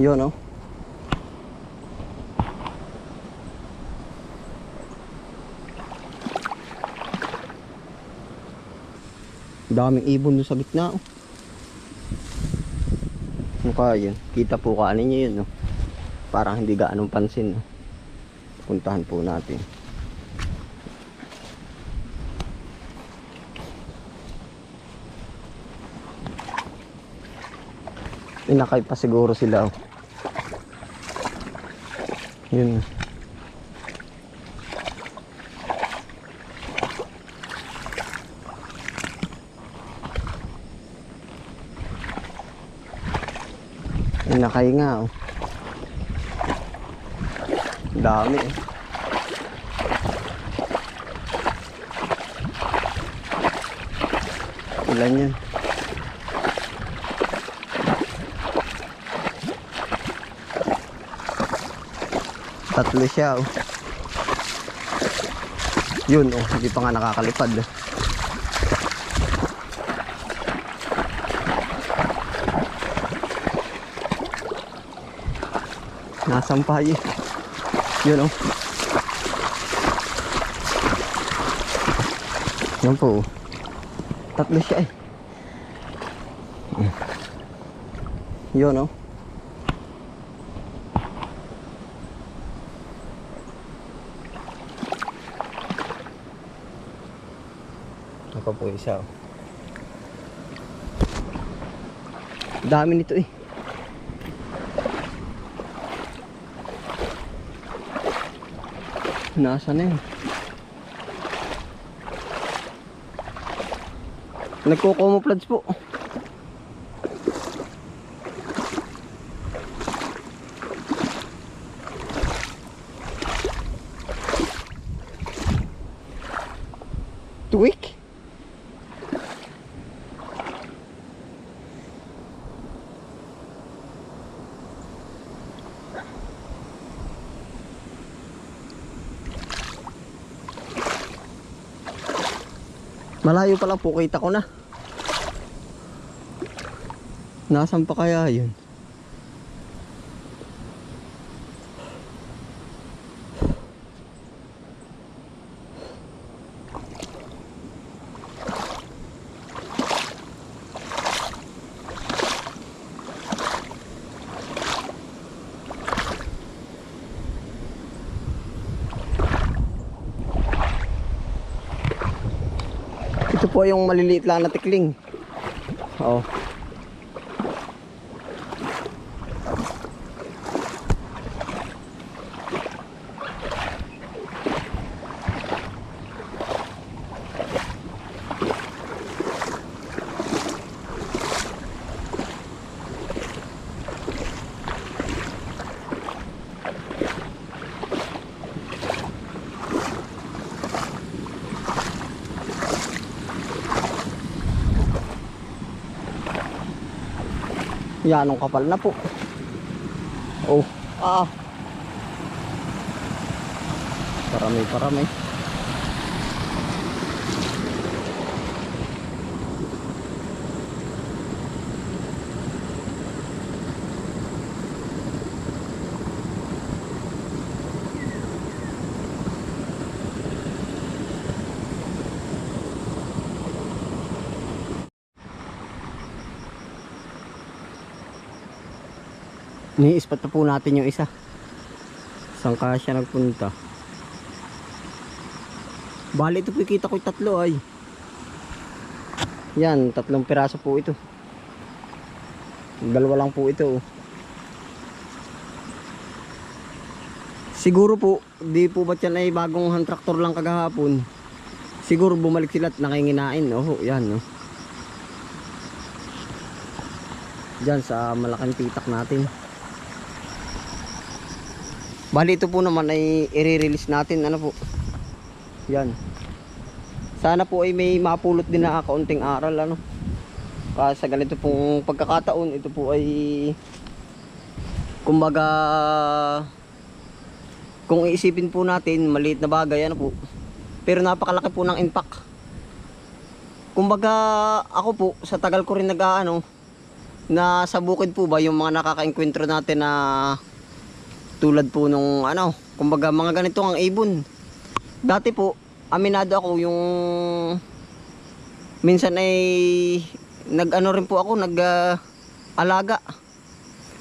Yun, oh. Daming ibon doon sa gitna, oh. Mukha yun. Kita po kanin niyo yun, oh. Parang hindi gaanong pansin, oh. Puntahan po natin. Inakay pa siguro sila, oh. Yun. Inakay nga, oh. Dami, eh. Ilan yan? Tatlo siya, oh. Yun, oh. Hindi pa nga nakakalipad. Nasampay, eh. Yun, oh. Yan po, oh. Tatlo siya, eh. Yun, oh. Ako po isa. oh. Dami nito eh. Nasa na yun? Nagko-camouflage po. Malayo pa lang po, kita ko na. Nasaan pa kaya yun? Po yung maliliit lang na tikling. Oo. Yanong kapal na po. Oh, ah. Parami, parami. Ni-spot na po natin yung isa. Saan ka siya nagpunta? Bali ito po kita ko yung tatlo ay. Yan, tatlong piraso po ito. Dalawa lang po ito. oh. Siguro po, di po ba yan ay bagong hand tractor lang kagahapon. Siguro bumalik sila at nakinginain. Oh, yan oh. Diyan sa malaking pitak natin. Bali ito po naman ay i-release natin ano po. Yan. Sana po ay may mapulot din na kaunting aral ano. Kasi sa ganito pong pagkakataon ito po ay kumbaga kung iisipin po natin maliit na bagay ano po. Pero napakalaki po ng impact. Kumbaga ako po sa tagal ko rin nag ano na sa bukid po ba yung mga nakaka-enkwentro natin na tulad po nung ano, kumbaga mga ganito ang ibon. Dati po, aminado ako yung minsan ay nag-ano rin po ako, nag ah, alaga.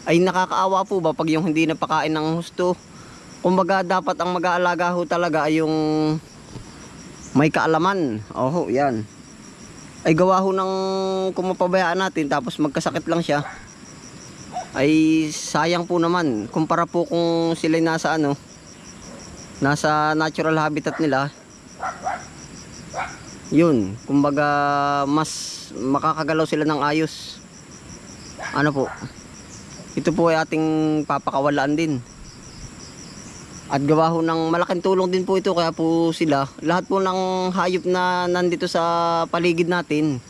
Ay nakakaawa po ba pag yung hindi napakain ng husto. Kumbaga dapat ang mag-aalaga ho talaga ay yung may kaalaman. Oho, yan. Ay gawa ho ng kung mapabayaan natin tapos magkasakit lang siya. Ay sayang po naman. Kumpara po kung sila nasa ano, nasa natural habitat nila. Yun, kumbaga mas makakagalaw sila ng ayos. Ano po? Ito po ay ating papakawalaan din. At gawa ho ng malaking tulong din po ito kaya po sila, lahat po ng hayop na nandito sa paligid natin.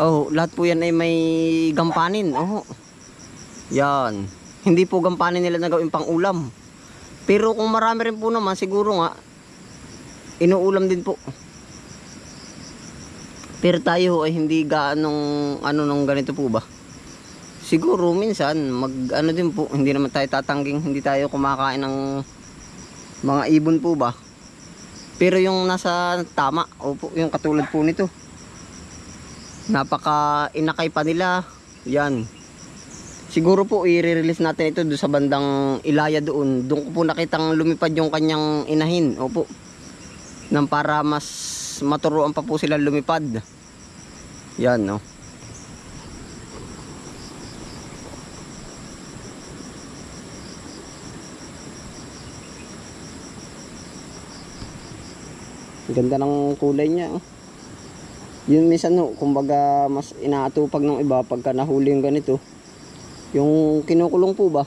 Oh, lahat po yan ay may gampanin. Oh. Yan. Hindi po gampanin nila na gawin pang ulam. Pero kung marami rin po naman, siguro nga, inuulam din po. Pero tayo ay hindi gaanong ano nung ganito po ba? Siguro minsan mag ano din po, hindi naman tayo tatangging hindi tayo kumakain ng mga ibon po ba? Pero yung nasa tama, opo, yung katulad po nito. Napaka inakay pa nila. Yan. Siguro po i-release natin ito doon sa bandang Ilaya doon. Doon ko po nakitang lumipad yung kanyang inahin. Opo. Nang para mas maturuan pa po sila lumipad. Yan, no. Ganda ng kulay niya. Oh. Yun minsan no, kumbaga mas inaatupag ng iba pagka nahuli yung ganito. Yung kinukulong po ba?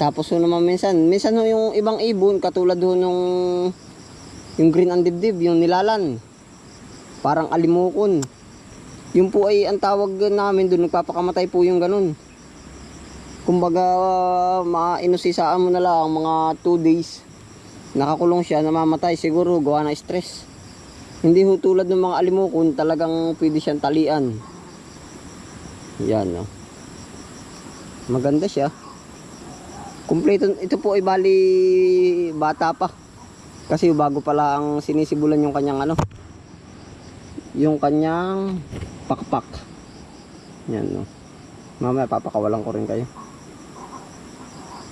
Tapos ho naman minsan, minsan ho yung ibang ibon katulad ho nung yung green and dibdib, yung nilalan. Parang alimukon. Yung po ay ang tawag namin doon, nagpapakamatay po yung ganun. Kumbaga, mainusisaan mo na lang mga 2 days. Nakakulong siya, namamatay siguro, gawa na stress. Hindi ho tulad ng mga alimukon, talagang pwede siyang talian. Yan, no. Maganda siya. Kompleto, ito po ay bali bata pa. Kasi bago pala ang sinisibulan yung kanyang ano. Yung kanyang pakpak. Yan, no. Mamaya papakawalan ko rin kayo.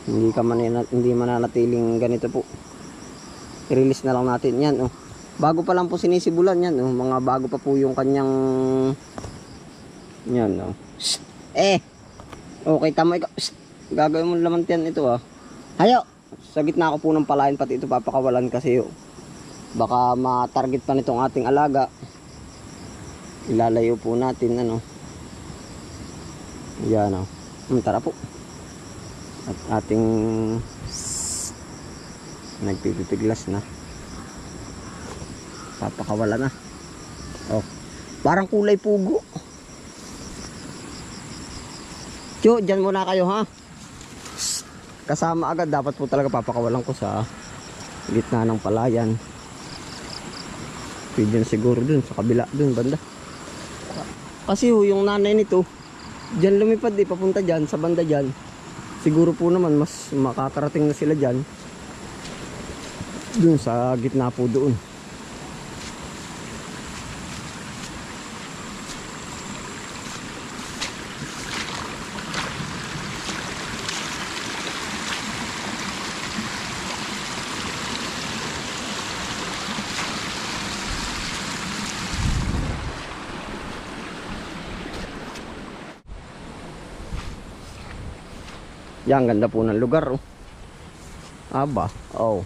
Hindi ka man hindi mananatiling ganito po. I-release na lang natin yan, oh. Bago pa lang po sinisibulan yan, oh. Mga bago pa po yung kanyang yan, oh. Eh! Okay, tama ikaw. Shh! Gagawin mo laman yan ito, ah. Hayo! Sa gitna ko po ng palayan, pati ito papakawalan kasi, oh. Baka ma-target pa nitong ating alaga. Ilalayo po natin, ano. Yan, oh. Hmm, tara po. At ating nagpipipiglas na papakawala na oh parang kulay pugo Tiyo, dyan muna kayo ha? Kasama agad dapat po talaga papakawalan ko sa gitna ng palayan. Pwede siguro dun sa kabila dun banda. Kasi ho yung nanay nito dyan lumipad eh papunta dyan sa banda dyan. Siguro po naman mas makakarating na sila dyan dun sa gitna po doon Yan, ganda po ng lugar. Oh. Aba, oh.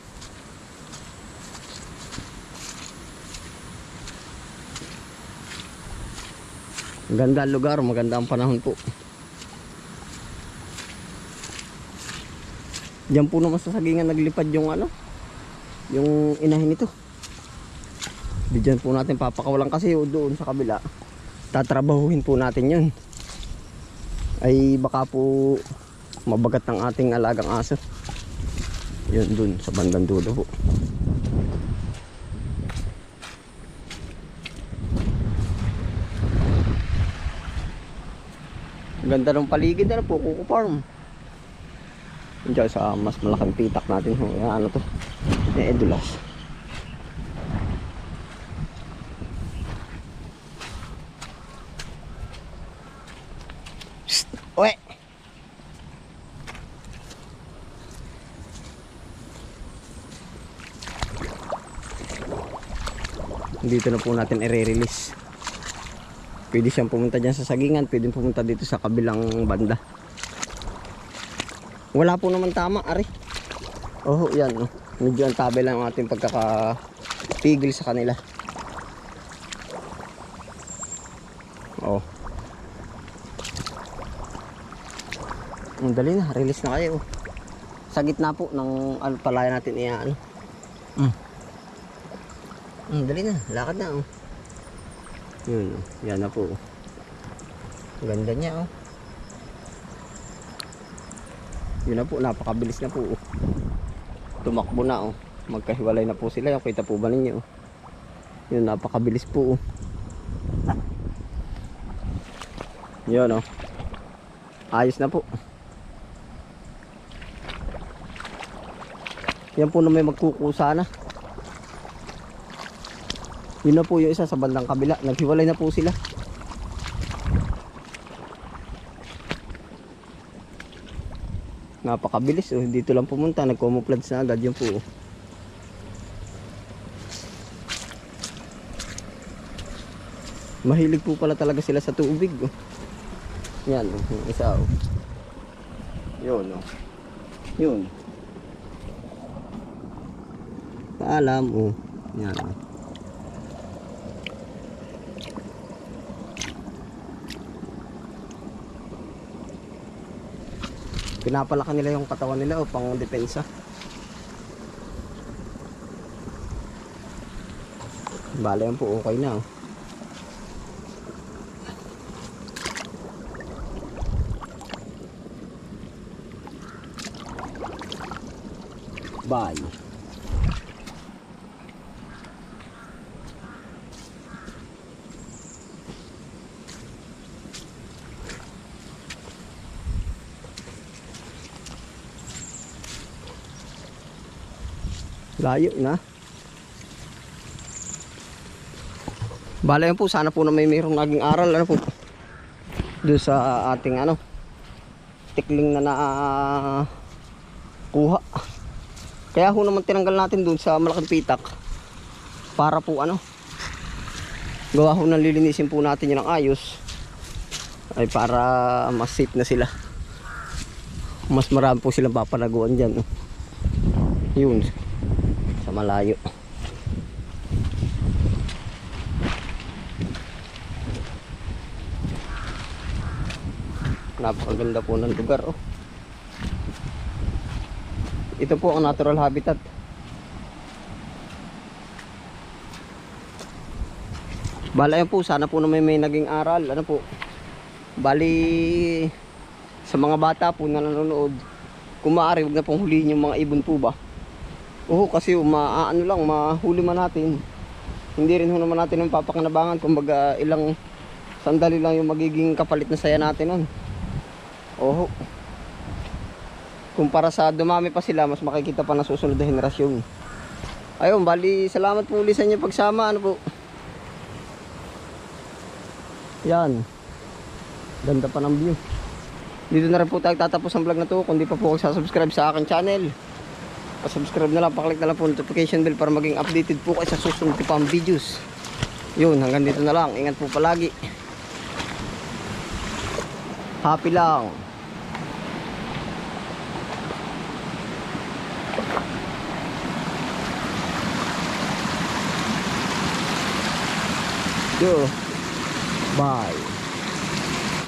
Ganda ang lugar, maganda ang panahon po. Diyan po naman sa sagingan naglipad yung ano, yung inahin nito. Diyan po natin papakawalan kasi doon sa kabila. Tatrabahuhin po natin yun. Ay baka po mabagat ng ating alagang aso. Yun dun sa bandang dulo po. Ganda ng paligid na po, Kuko Farm. Diyan sa mas malaking pitak natin. ano to? Eh, Edulas. Dito na po natin i-release. Pwede siyang pumunta dyan sa sagingan, pwede pumunta dito sa kabilang banda. Wala po naman tama, ari. Oh, yan. Oh. Medyo ang tabi lang ang ating pagkakapigil sa kanila. Oh. Ang dali na, release na kayo. Sa gitna po ng alpalaya natin iyan. Mm. Ang dali na, lakad na oh. Yun, oh. yan na po. Ganda niya oh. Yun na po, napakabilis na po. oh. Tumakbo na oh. Magkahiwalay na po sila. Kita po ba ninyo? oh. Yun, napakabilis po. oh. Yun oh. Ayos na po. Yan po na may magkukusa na. Yun na po yung isa sa bandang kabila. Naghiwalay na po sila. Napakabilis oh. Dito lang pumunta. Nag-camouflage na agad yan po. oh. Mahilig po pala talaga sila sa tubig. Oh. Yan oh. Yung isa oh. Yun oh. Yun. Paalam oh. Yan oh. Pinapalaki nila yung katawan nila o pang depensa. Bale yan po okay na oh. Bye. Layo na. Bala yan po, sana po na may mayroong naging aral ano po. Doon sa ating ano tikling na na kuha. Kaya ho naman tinanggal natin doon sa malaking pitak para po ano gawa ho nang lilinisin po natin yun ng ayos ay para mas safe na sila mas marami po silang papalaguan dyan yun malayo. Napakaganda po ng lugar oh. ito po ang natural habitat. Bala yan po sana po na may, may naging aral. Ano po? Bali sa mga bata po na nanonood kung maaari huwag na pong huliin yung mga ibon po ba Oo, kasi uma, ano lang, mahuli man natin. Hindi rin naman natin yung papakinabangan. Kumbaga, ilang sandali lang yung magiging kapalit na saya natin nun. Oo. Kumpara sa dumami pa sila, mas makikita pa na susunod na henerasyon. Ayun, bali, salamat po ulit sa inyo pagsama. Ano po? Yan. Ganda pa ng view. Dito na rin po tayo tatapos ang vlog na to. Kung di pa po kayo subscribe sa akin channel pa-subscribe na lang, paklik na lang po notification bell para maging updated po kayo sa susunod ko pang videos. Yun, hanggang dito na lang. Ingat po palagi. Happy lang. Yo. Bye.